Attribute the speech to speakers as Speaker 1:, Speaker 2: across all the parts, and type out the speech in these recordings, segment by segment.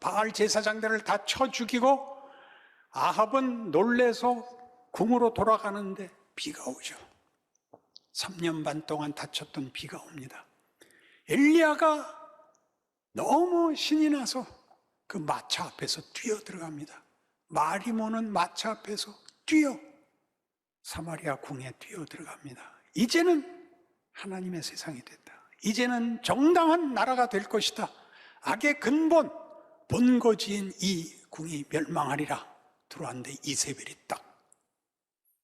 Speaker 1: 바알 제사장들을 다 쳐 죽이고 아합은 놀래서 궁으로 돌아가는데 비가 오죠. 3년 반 동안 다쳤던 비가 옵니다. 엘리야가 너무 신이 나서 그 마차 앞에서 뛰어 들어갑니다. 말이 모는 마차 앞에서 뛰어 사마리아 궁에 뛰어 들어갑니다. 이제는 하나님의 세상이 됐다. 이제는 정당한 나라가 될 것이다. 악의 근본, 본거지인 이 궁이 멸망하리라. 들어왔는데 이세벨이 딱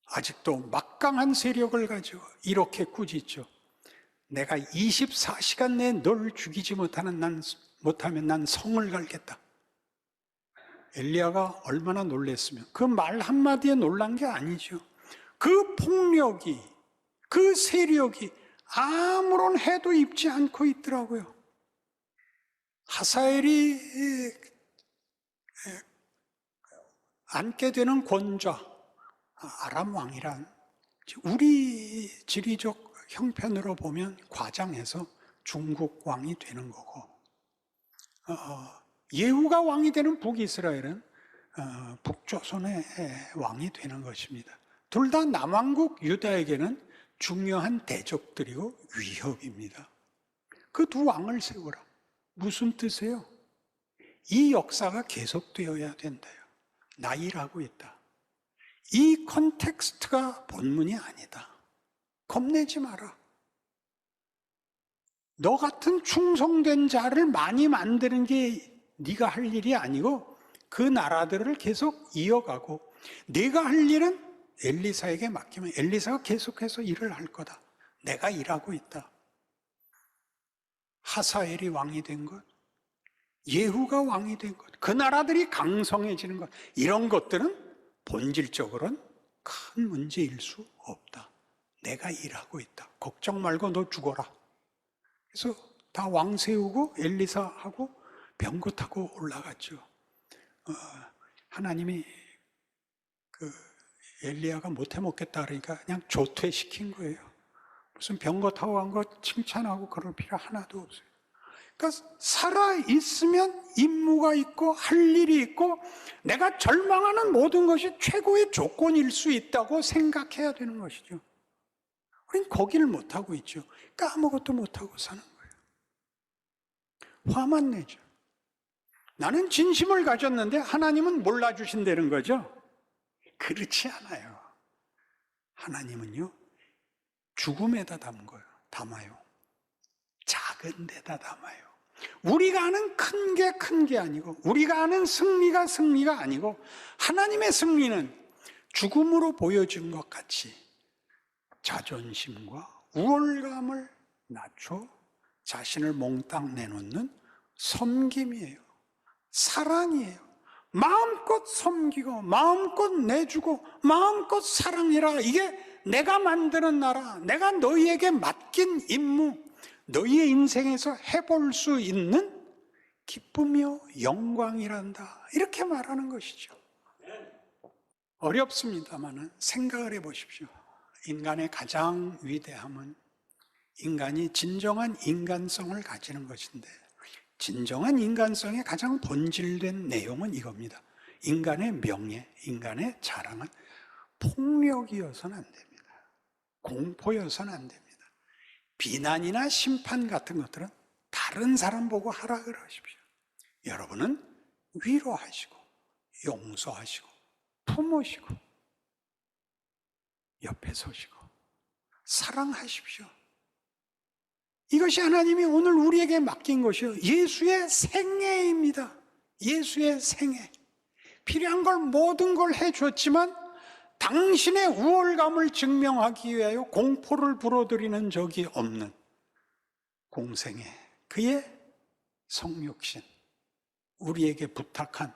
Speaker 1: 아직도 막강한 세력을 가지고 이렇게 꾸짖죠. 내가 24시간 내에 널 죽이지 못하는 난, 못하면 난 성을 갈겠다. 엘리야가 얼마나 놀랬으면 그 말 한마디에 놀란 게 아니죠. 그 폭력이, 그 세력이 아무런 해도 입지 않고 있더라고요. 하사엘이 앉게 되는 권좌, 아람 왕이란 우리 지리적 형편으로 보면 과장해서 중국 왕이 되는 거고, 어, 예후가 왕이 되는 북이스라엘은 어, 북조선의 왕이 되는 것입니다. 둘 다 남왕국 유다에게는 중요한 대적들이고 위협입니다. 그 두 왕을 세우라. 무슨 뜻이에요? 이 역사가 계속되어야 된다요. 나 일하고 있다. 이 컨텍스트가 본문이 아니다. 겁내지 마라. 너 같은 충성된 자를 많이 만드는 게 네가 할 일이 아니고 그 나라들을 계속 이어가고 네가 할 일은 엘리사에게 맡기면 엘리사가 계속해서 일을 할 거다. 내가 일하고 있다. 하사엘이 왕이 된 것, 예후가 왕이 된 것, 그 나라들이 강성해지는 것, 이런 것들은 본질적으로는 큰 문제일 수 없다. 내가 일하고 있다. 걱정 말고 너 죽어라. 그래서 다 왕 세우고 엘리사하고 병거 타고 올라갔죠. 어, 하나님이 그 엘리야가 못 해 먹겠다 그러니까 그냥 조퇴시킨 거예요. 무슨 병거 타고 간 거 칭찬하고 그럴 필요 하나도 없어요. 그러니까 살아 있으면 임무가 있고 할 일이 있고 내가 절망하는 모든 것이 최고의 조건일 수 있다고 생각해야 되는 것이죠. 우린 거기를 못 하고 있죠. 그러니까 아무것도 못 하고 사는 거예요. 화만 내죠. 나는 진심을 가졌는데 하나님은 몰라주신다는 거죠. 그렇지 않아요. 하나님은요, 죽음에다 거예요. 담아요. 작은 데다 담아요. 우리가 아는 큰 게 큰 게 아니고, 우리가 아는 승리가 승리가 아니고, 하나님의 승리는 죽음으로 보여준 것 같이 자존심과 우월감을 낮춰 자신을 몽땅 내놓는 섬김이에요. 사랑이에요. 마음껏 섬기고, 마음껏 내주고, 마음껏 사랑해라. 이게 내가 만드는 나라, 내가 너희에게 맡긴 임무, 너희의 인생에서 해볼 수 있는 기쁨이요, 영광이란다. 이렇게 말하는 것이죠. 어렵습니다만은 생각을 해 보십시오. 인간의 가장 위대함은 인간이 진정한 인간성을 가지는 것인데, 진정한 인간성의 가장 본질된 내용은 이겁니다. 인간의 명예, 인간의 자랑은 폭력이어서는 안 됩니다. 공포여서는 안 됩니다. 비난이나 심판 같은 것들은 다른 사람 보고 하라 그러십시오. 여러분은 위로하시고, 용서하시고, 품으시고, 옆에 서시고, 사랑하십시오. 이것이 하나님이 오늘 우리에게 맡긴 것이요. 예수의 생애입니다. 예수의 생애. 필요한 걸 모든 걸 해줬지만 당신의 우월감을 증명하기 위하여 공포를 불어들이는 적이 없는 공생애. 그의 성육신. 우리에게 부탁한